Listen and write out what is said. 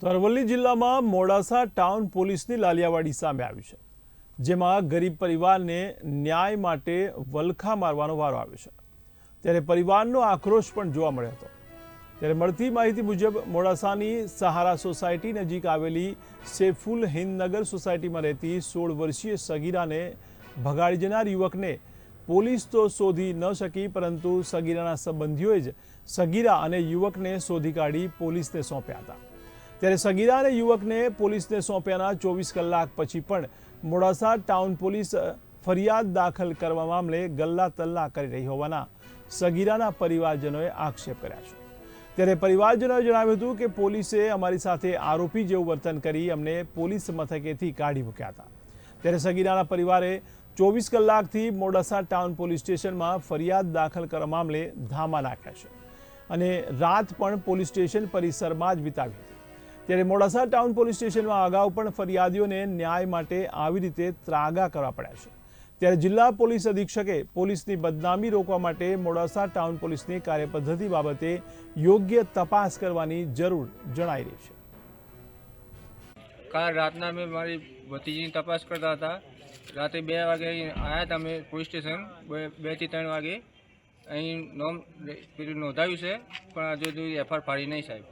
તો અરવલ્લી જિલ્લામાં મોડાસા ટાઉન પોલીસની લાલિયાવાડી સામે આવી છે, જેમાં ગરીબ પરિવારને ન્યાય માટે વલખા મારવાનો વારો આવ્યો છે. ત્યારે પરિવારનો આક્રોશ પણ જોવા મળ્યો હતો. ત્યારે મળતી માહિતી મુજબ મોડાસાની સહારા સોસાયટી નજીક આવેલી સેફુલ હિંદનગર સોસાયટીમાં રહેતી સોળ વર્ષીય સગીરાને ભગાડી જનાર યુવકને પોલીસ તો શોધી ન શકી, પરંતુ સગીરાના સંબંધીઓએ જ સગીરા અને યુવકને શોધી કાઢી પોલીસને સોંપ્યા હતા. ત્યારે સગીરા અને યુવકને પોલીસને સોંપ્યાના ચોવીસ કલાક પછી પણ મોડાસા ટાઉન પોલીસ ફરિયાદ દાખલ કરવા મામલે ગલ્લા તલ્લા કરી રહી હોવાના સગીરાના પરિવારજનોએ આક્ષેપ કર્યા છે. ત્યારે પરિવારજનોએ જણાવ્યું હતું કે પોલીસે અમારી સાથે આરોપી જેવું વર્તન કરી અમને પોલીસ મથકેથી કાઢી મૂક્યા હતા. ત્યારે સગીરાના પરિવારે ચોવીસ કલાકથી મોડાસા ટાઉન પોલીસ સ્ટેશનમાં ફરિયાદ દાખલ કરવા મામલે ધામા નાખ્યા છે અને રાત પણ પોલીસ સ્ટેશન પરિસરમાં જ વિતાવી હતી. ત્યારે મોડાસા ટાઉન પોલીસ સ્ટેશનમાં અગાઉ પણ ફરિયાદીઓને ન્યાય માટે આવી રીતે ત્રાગા કરવા પડ્યા છે. ત્યારે જિલ્લા પોલીસ અધિક્ષકે પોલીસની બદનામી રોકવા માટે મોડાસા ટાઉન પોલીસની કાર્યપદ્ધતિ બાબતે યોગ્ય તપાસ કરવાની જરૂર જણાઈ રહી છે. કાલ રાતના મેં મારી ભત્રીજીની તપાસ કરતા હતા. રાતે બે વાગે આવ્યા હતા અમે પોલીસ સ્ટેશન, બેથી ત્રણ વાગે. અહીં નોમ પેલું નોંધાવ્યું છે, પણ હજુ સુધી એફઆર ફાડી નહીં સાહેબ.